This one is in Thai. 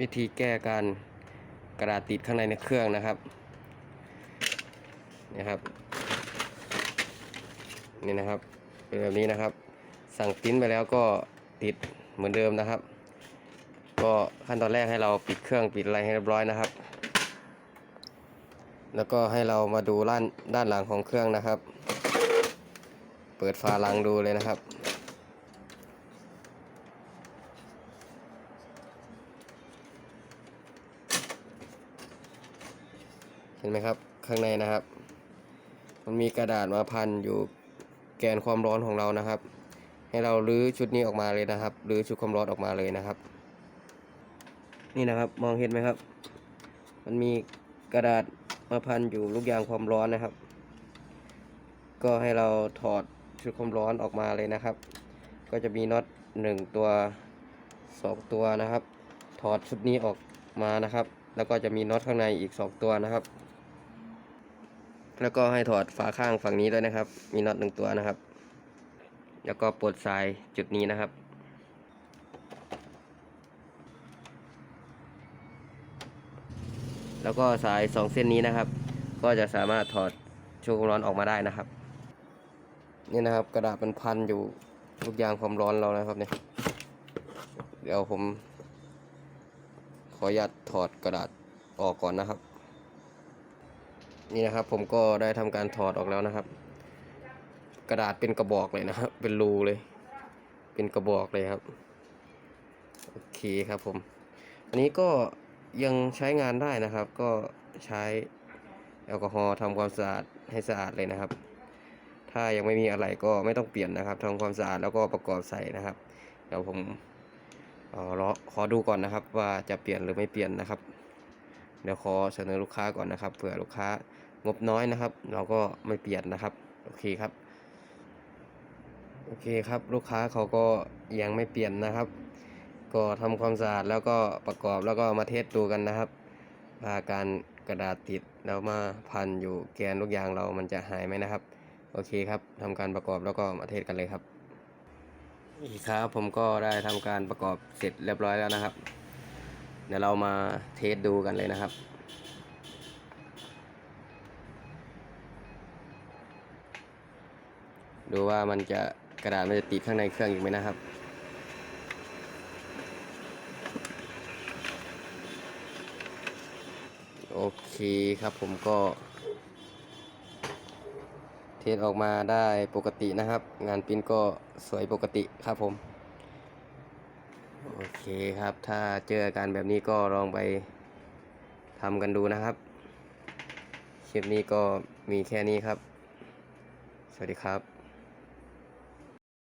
วิธีแก้การกระดาษติดข้างในในเครื่องนะครับนี่ครับ นี่นะครับ เป็นแบบนี้นะครับ สั่งปริ้นไปแล้วก็ติดเหมือนเดิมนะครับ ก็ขั้นตอนแรกให้เราปิดเครื่องปิดอะไรให้เรียบร้อยนะครับ แล้วก็ให้เรามาดูด้านด้านหลังของเครื่องนะครับ เปิดฝาหลังดูเลยนะครับ ห็นไหมครับ ข้างในนะครับ มันมีกระดาษมาพันอยู่แกนความร้อนของเรานะครับ ให้เราลื้อชุดนี้ออกมาเลยนะครับลื้อชุดความร้อนออกมาเลยนะครับ นี่นะครับมองเห็นไหมครับ มันมีกระดาษมาพันอยู่ลูกยางความร้อนนะครับ ก็ให้เราถอดชุดความร้อนออกมาเลยนะครับ ก็จะมีน็อตหนึ่งตัวสองตัวนะครับ ถอดชุดนี้ออกมานะครับ แล้วก็จะมีน็อตข้างในอีกสองตัวนะครับ แล้วก็ให้ถอดฝาข้างฝั่งนี้ด้วยนะครับ มีน็อตหนึ่งตัวนะครับ แล้วก็ปลดสายจุดนี้นะครับ แล้วก็สายสองเส้นนี้นะครับ ก็จะสามารถถอดช่วงความร้อนออกมาได้นะครับ นี่นะครับกระดาษมันพันอยู่ลูกยางความร้อนเรานะครับเนี่ยเดี๋ยวผม ขออนุญาตถอดกระดาษออกก่อนนะครับ นี่นะครับผมก็ได้ทำการถอดออกแล้วนะครับ กระดาษเป็นกระบอกเลยนะครับ เป็นรูเลย เป็นกระบอกเลยครับโอเคครับผม อันนี้ก็ยังใช้งานได้นะครับ ก็ใช้แอลกอฮอล์ทำความสะอาดให้สะอาดเลยนะครับ ถ้ายังไม่มีอะไรก็ไม่ต้องเปลี่ยนนะครับทำความสะอาดแล้วก็ประกอบใส่นะครับ เดี๋ยวผมเออขอดูก่อนนะครับว่าจะเปลี่ยนหรือไม่เปลี่ยนนะครับ เดี๋ยวขอเสนอลูกค้าก่อนนะครับเผื่อลูกค้างบน้อยนะครับ เราก็ไม่เปลี่ยนนะครับ โอเคครับ โอเคครับลูกค้าเขาก็ยังไม่เปลี่ยนนะครับ ก็ทำความสะอาดแล้วก็ประกอบแล้วก็มาเทสดูกันนะครับว่าการกระดาษติดแล้วมาพันอยู่แกนลูกยางเรามันจะหายไหมนะครับ โอเคครับทำการประกอบแล้วก็มาเทสกันเลยครับนี่ครับผมก็ได้ทำการประกอบเสร็จเรียบร้อยแล้วนะครับ เดี๋ยวเรามาเทสดูกันเลยนะครับ ดูว่ามันจะกระดาษมันจะติดข้างในเครื่องอยู่ไหมนะครับโอเคครับผมก็ เทสออกมาได้ปกตินะครับ งานปิ้นก็สวยปกติครับผม โอเคครับ ถ้าเจออาการแบบนี้ก็ลองไปทำกันดูนะครับ คลิปนี้ก็มีแค่นี้ครับ สวัสดีครับ